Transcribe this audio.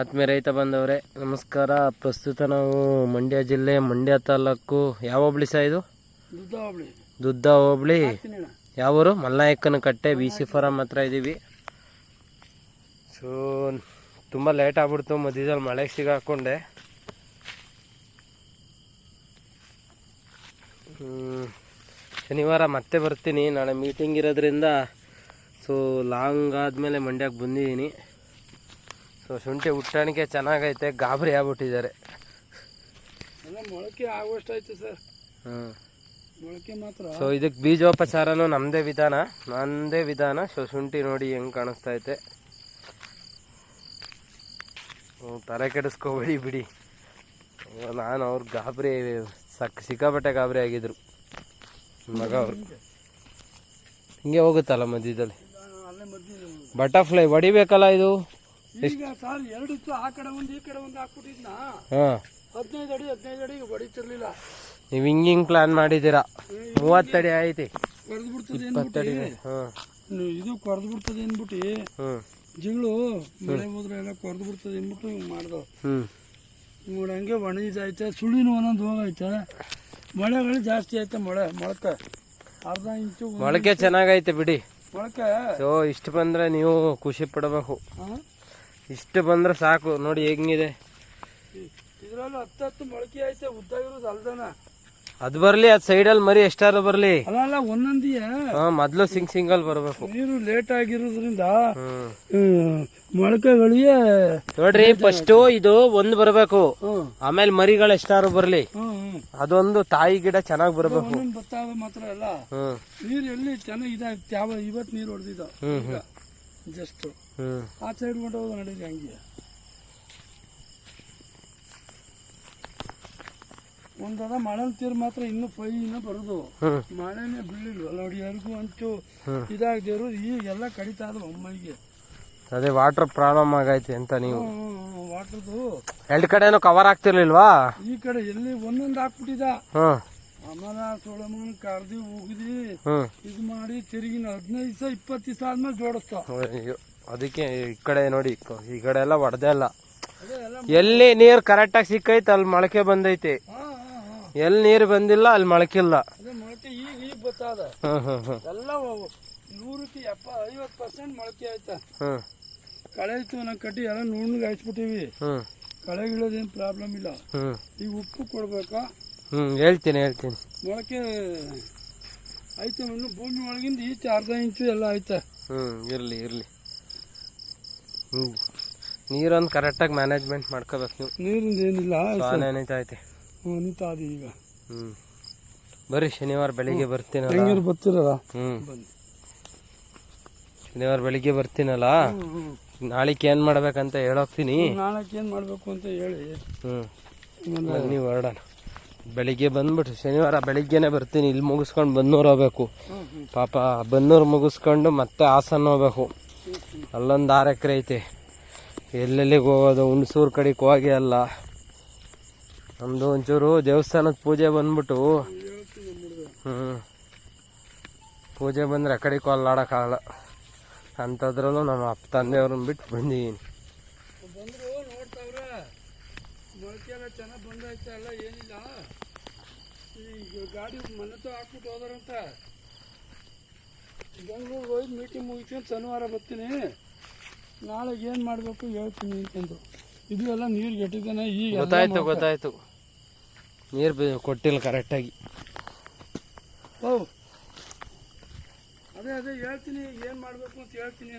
ಆತ್ಮೀಯ ರೈತ ಬಂದವರೇ ನಮಸ್ಕಾರ. ಪ್ರಸ್ತುತ ನಾವು ಮಂಡ್ಯ ಜಿಲ್ಲೆ ಮಂಡ್ಯ ತಾಲೂಕು. ಯಾವ ಹೋಬಳಿ ಸಹ ಇದು? ದುದ್ದ ಹೋಬಳಿ. ಯಾವರು ಮಲ್ಲಾಯಕ್ಕನ ಕಟ್ಟೆ ಬಿ ಸಿ ಫಾರಂ ಹತ್ರ ಇದ್ದೀವಿ ಸೊ ತುಂಬ ಲೇಟ್ ಆಗ್ಬಿಡ್ತು. ಮಧ್ಯದಲ್ಲಿ ಮಳೆ ಸಿಗಾಕೊಂಡೆ. ಶನಿವಾರ ಮತ್ತೆ ಬರ್ತೀನಿ. ನಾಳೆ ಮೀಟಿಂಗ್ ಇರೋದ್ರಿಂದ ಸೊ ಲಾಂಗ್ ಆದಮೇಲೆ ಮಂಡ್ಯಕ್ಕೆ ಬಂದಿದ್ದೀನಿ. ಸೊ ಶುಂಠಿ ಹುಟ್ಟಾಣಿಕೆ ಚೆನ್ನಾಗೈತೆ ಗಾಬರಿ ಆಗ್ಬಿಟ್ಟಿದ್ದಾರೆ. ಮೊಳಕೆ ಸರ್. ಹ್ಞೂ ಮೊಳಕೆ ಮಾತ್ರ. ಸೊ ಇದಕ್ಕೆ ಬೀಜೋಪಚಾರನೂ ನಮ್ಮದೇ ವಿಧಾನ ನಂದೇ ವಿಧಾನ. ಸೊ ಶುಂಠಿ ನೋಡಿ ಹೆಂಗೆ ಕಾಣಿಸ್ತಾ ಐತೆ. ಹ್ಮ್, ತಲೆ ಕೆಡಿಸ್ಕೋಬೇಡಿ ಬಿಡಿ. ನಾನು ಅವ್ರ ಗಾಬರಿ ಸಕ್ ಸಿಕ್ಕಾಪಟ್ಟೆ ಗಾಬರಿ ಆಗಿದ್ರು. ಮಗ ಅವರು. ಹಿಂಗೆ ಹೋಗುತ್ತಲ್ಲ ಮಧ್ಯದಲ್ಲಿ? ಬಟರ್ಫ್ಲೈ ಹೊಡಿಬೇಕಲ್ಲ ಇದು? ಈಗ ಸರ್ ಎರಡು ಇತ್ತು ಆ ಕಡೆ ಒಂದು ಈ ಕಡೆ ಒಂದು ಹಾಕ್ಬಿಟ್ಟಿದ್ನ? ಹಾಂ. ಹದಿನೈದು ಅಡಿ ಹದಿನೈದು ಅಡಿ ಹೊಡಿತಿರ್ಲಿಲ್ಲ ನೀವು ಹಿಂಗೆ ಹಿಂಗೆ ಪ್ಲಾನ್ ಮಾಡಿದ್ದೀರಾ? ಮೂವತ್ತಡಿ ಐತಿ ಇಪ್ಪತ್ತಡಿ ಹಾಂ. ಇದು ಕೊರ್ದು ಬಿಡ್ತದೆ ಅಂದ್ಬಿಟ್ಟು. ಹ್ಞೂ ಜಿಗಳು ಮಳೆ ಹೋದ್ರೆ ಎಲ್ಲ ಕೊರ್ದು ಬಿಡ್ತದೆ ಅಂದ್ಬಿಟ್ಟು ಹಿಂಗೆ ಮಾಡ್ದವು ಹ್ಞೂ ನೋಡಿ ಹಂಗೆ ಒಣಗಿದೈತೆ ಸುಳಿನೂ ಒಂದೊಂದು ಹೋಗೈತೆ. ಮಳೆಗಳು ಜಾಸ್ತಿ ಐತೆ ಮಳೆ ಮೊಳಕೆ. ಅರ್ಧ ಇಂಚು ಮೊಳಕೆ ಚೆನ್ನಾಗೈತೆ ಬಿಡಿ. ಮೊಳಕೆ. ಸೊ ಇಷ್ಟು ಬಂದ್ರೆ ನೀವು ಖುಷಿ ಪಡಬೇಕು? ಇಷ್ಟು ಬಂದ್ರೆ ಸಾಕು. ನೋಡಿ ಹೆಂಗಿದೆ. ಇದ್ರಲ್ಲಿ ಹತ್ತು ಹತ್ತು ಮೊಳಕೆ ಐತೆ ಉದ್ದ ಇರೋದು ಅಲ್ದನ. ಅದು ಬರ್ಲಿ ಅದ್ ಸೈಡಲ್ಲಿ ಮರಿ ಎಷ್ಟಾರ ಬರ್ಲಿ. ಅಲ್ಲ ಒಂದೊಂದಿಯ ಹಾ ಮೊದ್ಲು ಸಿಂಗ್ ಸಿಂಗಲ್ ಬರ್ಬೇಕು. ನೀರು ಲೇಟ್ ಆಗಿರೋದ್ರಿಂದ ಮೊಳಕೆಗಳಿಗೆ ನೋಡ್ರಿ ಫಸ್ಟ್ ಇದು ಒಂದ್ ಬರ್ಬೇಕು. ಆಮೇಲೆ ಮರಿಗಳು ಎಷ್ಟಾರು ಬರ್ಲಿ. ಅದೊಂದು ತಾಯಿ ಗಿಡ ಚೆನ್ನಾಗ್ ಬರ್ಬೇಕು. ಮಾತ್ರ ಅಲ್ಲ. ನೀರು ಎಲ್ಲಿ ಚೆನ್ನಾಗಿ ಇದಾಗ್ತಿ ಯಾವ ಇವತ್ತು ನೀರು ಹೊಡೆದಿದ್ದ. ಜಸ್ಟ್ ಆ ಸೈಡ್ ಹೊಂಟೋದು ನಡೀರಿ ಹಂಗೆ. ಒಂದದ ಮಳೆ ತೀರ್ ಮಾತ್ರ ಇನ್ನು ಫೈನ ಬರೋದು. ಮಳೆನೇ ಬೀಳಿಲ್ವಲ್ಲ ನೋಡಿ ಯಾರಿಗೂ ಅಂತೂ. ಇದಾಗದಿರು ಈಗೆಲ್ಲ ಕಡಿತಾ ಅದು ಒಮ್ಮೆಗೆ ಅದೇ ವಾಟರ್ ಪ್ರಾಬ್ಲಮ್ ಆಗೈತಿ ಅಂತ ನೀವು. ವಾಟರ್ದು ಎರಡು ಕಡೆನೂ ಕವರ್ ಆಗ್ತಿರ್ಲಿಲ್ವಾ? ಈ ಕಡೆ ಎಲ್ಲಿ ಒಂದೊಂದು ಹಾಕ್ಬಿಟ್ಟಿದ. ಹ್ಮ್ ಆಮೇಲೆ ಸೊಳಮನ್ ಕರ್ದಿ ಉಗಿದಿ ಹ್ಮ್ ಇದು ಮಾಡಿ ತಿರುಗಿನ ಹದಿನೈದು ದಿವಸ ಇಪ್ಪತ್ತು ದಿವಸ ಆದ್ಮೇಲೆ ಜೋಡಿಸ್ತಾವ ಅಯ್ಯೋ, ಅದಕ್ಕೆ ಈ ಕಡೆ ನೋಡಿ ಈ ಕಡೆ ಎಲ್ಲ ಒಡ್ದೆ ಇಲ್ಲ ಅದೇ ಎಲ್ಲ ಎಲ್ಲಿ ನೀರ್ ಕರೆಕ್ಟಾಗಿ ಸಿಕ್ಕೈತೆ ಅಲ್ಲಿ ಮೊಳಕೆ ಬಂದೈತಿ. ಹಾ ಹಾ ಹಾ. ಎಲ್ಲಿ ನೀರು ಬಂದಿಲ್ಲ ಅಲ್ಲಿ ಮೊಳಕಿಲ್ಲ. ಅದೇ ಮೊಳಕೆ ಈಗ ಈಗ ಬತ್ತಾದ ಹ್ಮ್ ಹ್ಮ್ ಹ್ಮ್ ಎಲ್ಲ ನೂರಕ್ಕೆ ಎಪ್ಪ ಐವತ್ತು ಪರ್ಸೆಂಟ್ ಮೊಳಕೆ ಆಯ್ತಾ. ಹ್ಮ್ ಕಳೆ ಇತ್ತು ನಾವು ಕಟ್ಟಿ ಎಲ್ಲ ನುಣ್ಣಗೆ ಹಾಯಿಸ್ಬಿಟ್ಟಿವಿ. ಹ್ಮ್ ಕಳೆ ಇಳೋದೇನು ಪ್ರಾಬ್ಲಮ್ ಇಲ್ಲ. ಹ್ಮ್ ಈಗ ಉಪ್ಪು ಕೊಡ್ಬೇಕಾ? ಹ್ಮ್ ಹೇಳ್ತೀನಿ ಹೇಳ್ತೀನಿ. ಮೊಳಕೆ ಐತೆ ಇನ್ನು ಭೂಮಿ ಒಳಗಿಂದ ಈಚೆ ಅರ್ಧ ಇಂಚು ಎಲ್ಲ ಐತೆ. ಹ್ಞೂ ಇರಲಿ ಇರಲಿ. ಹ್ಞೂ ನೀರೊಂದು ಕರೆಕ್ಟಾಗಿ ಮ್ಯಾನೇಜ್ಮೆಂಟ್ ಮಾಡ್ಕೋಬೇಕು ನೀವು. ನೀರಿಂದ ಏನಿಲ್ಲ ನೆನೀತೈತೆ ನಿಂತಾದಿ ಈಗ. ಹ್ಞೂ ಬರ್ರಿ ಶನಿವಾರ ಬೆಳಿಗ್ಗೆ ಬರ್ತೀನಲ್ಲ? ಹೆಂಗಿರು ಬರ್ತಿರಲ್ಲ? ಹ್ಞೂ ಶನಿವಾರ ಬೆಳಿಗ್ಗೆ ಬರ್ತೀನಲ್ಲ? ನಾಳೆಗೆ ಏನು ಮಾಡ್ಬೇಕಂತ ಹೇಳೋಗ್ತೀನಿ. ನಾಳೆಗೆ ಏನು ಮಾಡಬೇಕು ಅಂತ ಹೇಳಿ. ಹ್ಮ್. ನೀವು ಹೊರಡೋಣ. ಬೆಳಿಗ್ಗೆ ಬಂದ್ಬಿಟ್ರು ಶನಿವಾರ ಬೆಳಿಗ್ಗೆನೆ ಬರ್ತೀನಿ. ಇಲ್ಲಿ ಮುಗಿಸ್ಕೊಂಡು ಬನ್ನೂರು ಹೋಗ್ಬೇಕು. ಪಾಪ ಬನ್ನೂರು ಮುಗಿಸ್ಕೊಂಡು ಮತ್ತೆ ಹಾಸನ ಹೋಗ್ಬೇಕು. ಅಲ್ಲೊಂದು ಆರು ಎಕರೆ ಐತೆ. ಎಲ್ಲೆಲ್ಲಿಗೆ ಹೋಗೋದು? ಹುಣಸೂರು ಕಡೆಗೆ ಹೋಗಿ ಅಲ್ಲ. ನಮ್ಮದು ಒಂಚೂರು ದೇವಸ್ಥಾನದ ಪೂಜೆ ಬಂದ್ಬಿಟ್ಟು ಹ್ಞೂ ಪೂಜೆ ಬಂದರೆ ಆ ಕಡೆಗೆ ಅಲ್ಲಾಡೋಕ್ಕಾಗಲ್ಲ ಅಂಥದ್ರಲ್ಲೂ ನಮ್ಮ ಅಪ್ಪ ತಂದೆಯವ್ರನ್ನ ಬಿಟ್ಟು ಬಂದಿದ್ದೀನಿ ಬಂದ್ರು ನೋಡ್ತಾವ್ರೆ ಮೊಳಕೆ ಎಲ್ಲ ಚೆನ್ನಾಗಿ ಬಂದೈತೆ ಅಲ್ಲ ಏನಿಲ್ಲ. ಈಗ ಗಾಡಿ ಮನೆತ ಹಾಕ್ಬಿಟ್ಟು ಹೋದಾರಂತ. ಬೆಂಗಳೂರಿಗೆ ಹೋಗಿ ಮೀಟಿಂಗ್ ಮುಗಿಸ್ಕೊಂಡು ಶನಿವಾರ ಬರ್ತೀನಿ. ನಾಳೆ ಏನು ಮಾಡಬೇಕು ಹೇಳ್ತೀನಿ ಅಂತಂದು ಇದು ಎಲ್ಲ ನೀರು ಗೆಟ್ಟಿದ್ದಾನೆ ಈಗ ಗೊತ್ತಾಯ್ತು ಗೊತ್ತಾಯ್ತು. ನೀರು ಕೊಟ್ಟಿಲ್ಲ ಕರೆಕ್ಟಾಗಿ ಓ ಅದೇ ಅದೇ ಹೇಳ್ತೀನಿ ಏನು ಮಾಡಬೇಕು ಅಂತ ಹೇಳ್ತೀನಿ ಅಂತ.